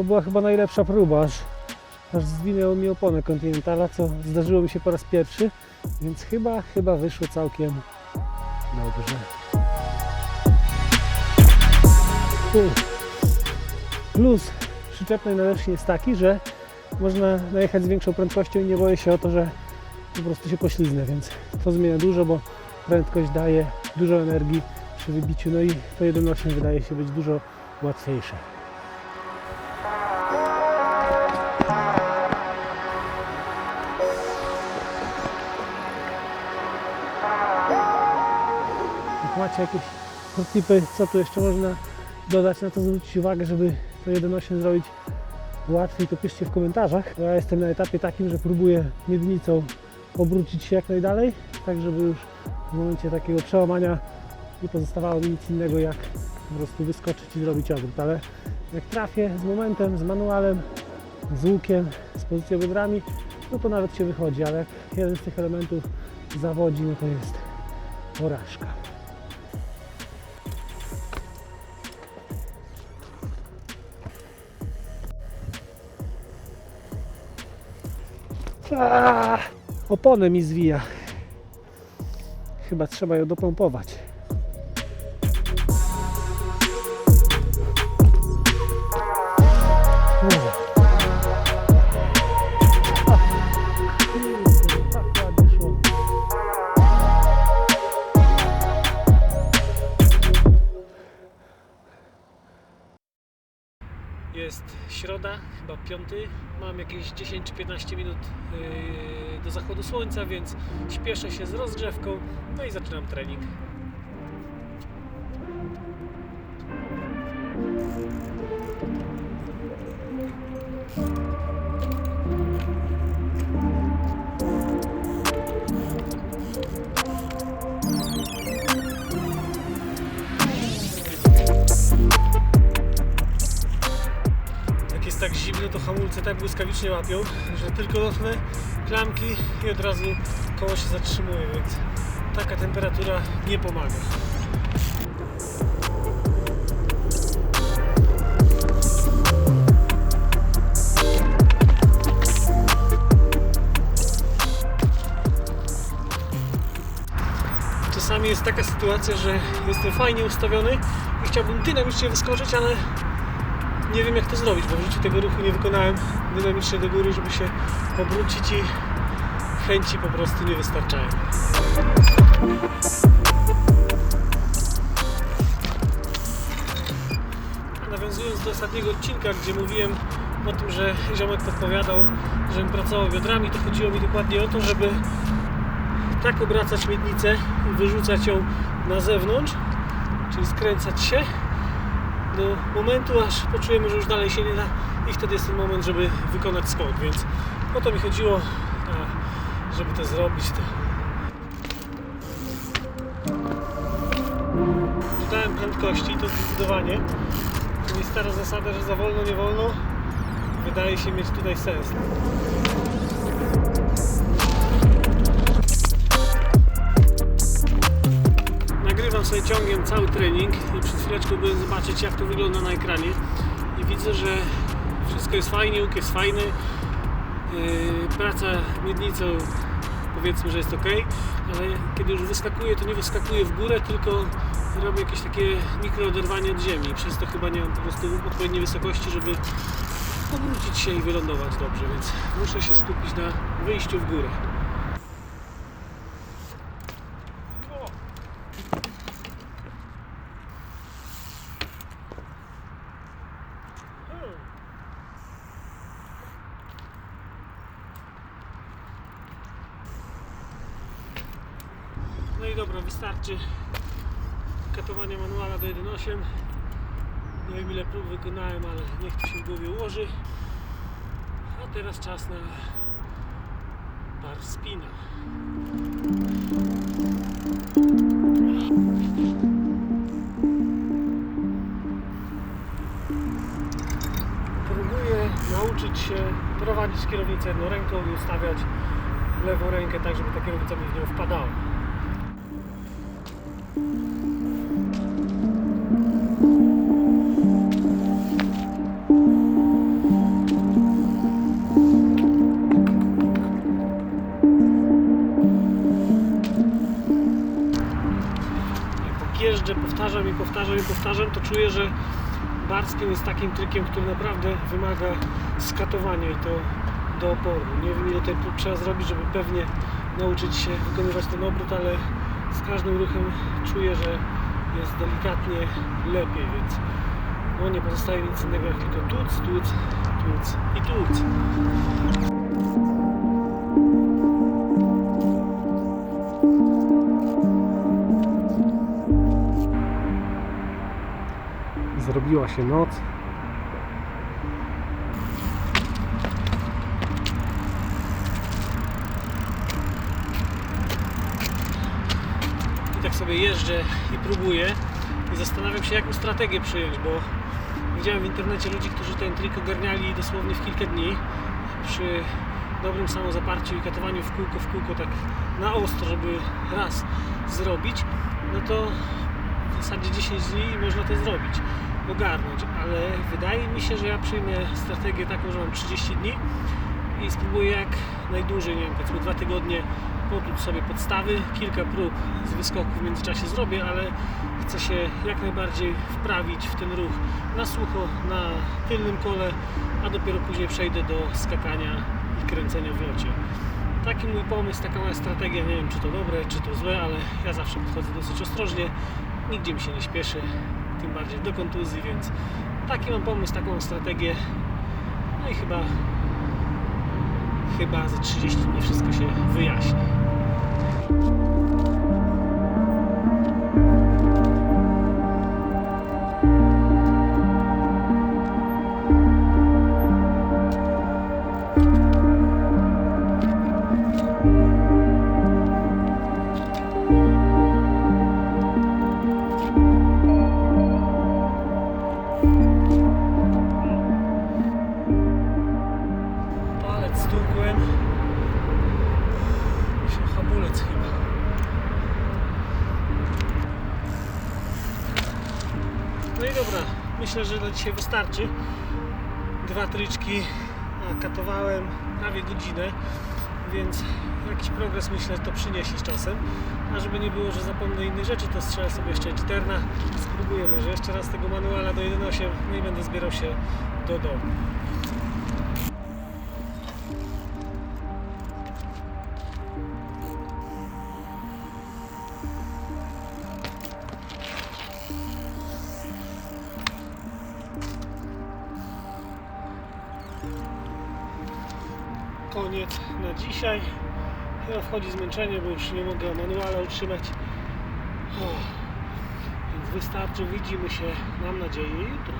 To była chyba najlepsza próba, aż, aż zwinęło mi oponę Continentala, co zdarzyło mi się po raz pierwszy, więc chyba, chyba wyszło całkiem dobrze. Plus przyczepnej nawierzchni jest taki, że można najechać z większą prędkością i nie boję się o to, że po prostu się pośliznę, więc to zmienia dużo, bo prędkość daje dużo energii przy wybiciu, no i to 1.8 wydaje się być dużo łatwiejsze. Macie jakieś tipy, co tu jeszcze można dodać, na to zwrócić uwagę, żeby to 1.8 zrobić łatwiej, to piszcie w komentarzach. Ja jestem na etapie takim, że próbuję miednicą obrócić się jak najdalej, tak żeby już w momencie takiego przełamania nie pozostawało mi nic innego jak po prostu wyskoczyć i zrobić obrót, ale jak trafię z momentem, z manualem, z łukiem, z pozycją biodrami, no to nawet się wychodzi, ale jak jeden z tych elementów zawodzi, no to jest porażka. Aaa, oponę mi zwija. Chyba trzeba ją dopompować. Chyba piąty. Mam jakieś 10 czy 15 minut yy, do zachodu słońca, więc śpieszę się z rozgrzewką. No i zaczynam trening. To hamulce tak błyskawicznie łapią, że tylko dotknę klamki i od razu koło się zatrzymuje, więc taka temperatura nie pomaga. Czasami jest taka sytuacja, że jestem fajnie ustawiony i chciałbym dynamicznie wyskoczyć, ale nie wiem jak to zrobić, bo w życiu tego ruchu nie wykonałem dynamicznie do góry, żeby się obrócić i chęci po prostu nie wystarczają. Nawiązując do ostatniego odcinka, gdzie mówiłem o tym, że ziomek podpowiadał, żebym pracował biodrami, to chodziło mi dokładnie o to, żeby tak obracać miednicę i wyrzucać ją na zewnątrz, czyli skręcać się do momentu, aż poczujemy, że już dalej się nie da i wtedy jest ten moment, żeby wykonać skok, więc o to mi chodziło, żeby to zrobić, to dodałem prędkości, to zdecydowanie to jest stara zasada, że za wolno, nie wolno wydaje się mieć tutaj sens. Nagrywam sobie ciągiem cały trening i przed chwileczką byłem zobaczyć jak to wygląda na ekranie. I widzę, że wszystko jest fajnie, łuk jest fajny. Yy, praca miednicą powiedzmy, że jest ok, ale kiedy już wyskakuje to nie wyskakuje w górę, tylko robię jakieś takie mikrooderwanie od ziemi. Przez to chyba nie mam po prostu odpowiedniej wysokości, żeby obrócić się i wylądować dobrze, więc muszę się skupić na wyjściu w górę. No i dobra, wystarczy. Katowania manuala do 1.8 Nie wiem ile prób wykonałem, ale niech to się w głowie ułoży. A teraz czas na bar spina. Próbuję nauczyć się prowadzić kierownicę jedną ręką i ustawiać lewą rękę tak, żeby ta kierownica mi w nią wpadała. Powtarzam i powtarzam i powtarzam, to czuję, że Barskiem jest takim trikiem, który naprawdę wymaga skatowania i to do oporu. Nie wiem ile tutaj trzeba zrobić, żeby pewnie nauczyć się wykonywać ten obrót, ale z każdym ruchem czuję, że jest delikatnie lepiej, więc no nie pozostaje nic innego jak tylko tuc, tuc, tuc i tuc. Zrobiła się noc. I tak sobie jeżdżę i próbuję. I zastanawiam się jaką strategię przyjąć, bo widziałem w internecie ludzi, którzy ten trik ogarniali dosłownie w kilka dni. Przy dobrym samozaparciu i katowaniu w kółko w kółko tak na ostro, żeby raz zrobić, no to w zasadzie 10 dni i można to zrobić, ogarnąć, ale wydaje mi się, że ja przyjmę strategię taką, że mam 30 dni i spróbuję jak najdłużej, nie wiem, powiedzmy dwa tygodnie potłuc sobie podstawy, kilka prób z wyskoków w międzyczasie zrobię, ale chcę się jak najbardziej wprawić w ten ruch na sucho, na tylnym kole, a dopiero później przejdę do skakania i kręcenia w locie. Taki mój pomysł, taka moja strategia, nie wiem czy to dobre, czy to złe, ale ja zawsze podchodzę dosyć ostrożnie, nigdzie mi się nie śpieszy, tym bardziej do kontuzji, więc taki mam pomysł, taką strategię, no i chyba chyba za 30 dni wszystko się wyjaśni. Się hamulec chyba. No i dobra, myślę, że na dzisiaj wystarczy. Dwa tryczki katowałem prawie godzinę, więc jakiś progres myślę, że to przyniesie z czasem. A żeby nie było, że zapomnę innych rzeczy, to strzelę sobie jeszcze Jitterna. Spróbuję może jeszcze raz tego manuala do 1.8, no i będę zbierał się do domu. Koniec na dzisiaj. Chyba wchodzi zmęczenie, bo już nie mogę manuala utrzymać. Więc wystarczy. Widzimy się, mam nadzieję, jutro.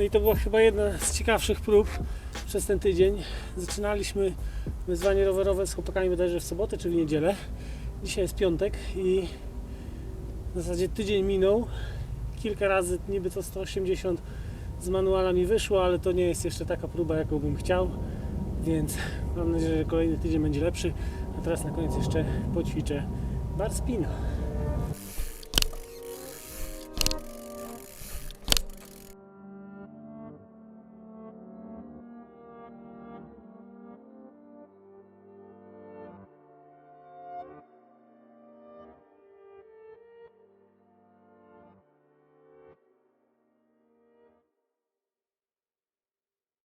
No i to była chyba jedna z ciekawszych prób przez ten tydzień. Zaczynaliśmy wyzwanie rowerowe z chłopakami bodajże w sobotę, czyli niedzielę. Dzisiaj jest piątek i w zasadzie tydzień minął. Kilka razy niby to 180 Z manuala mi wyszło, ale to nie jest jeszcze taka próba, jaką bym chciał, więc mam nadzieję, że kolejny tydzień będzie lepszy. A teraz na koniec jeszcze poćwiczę bar spina.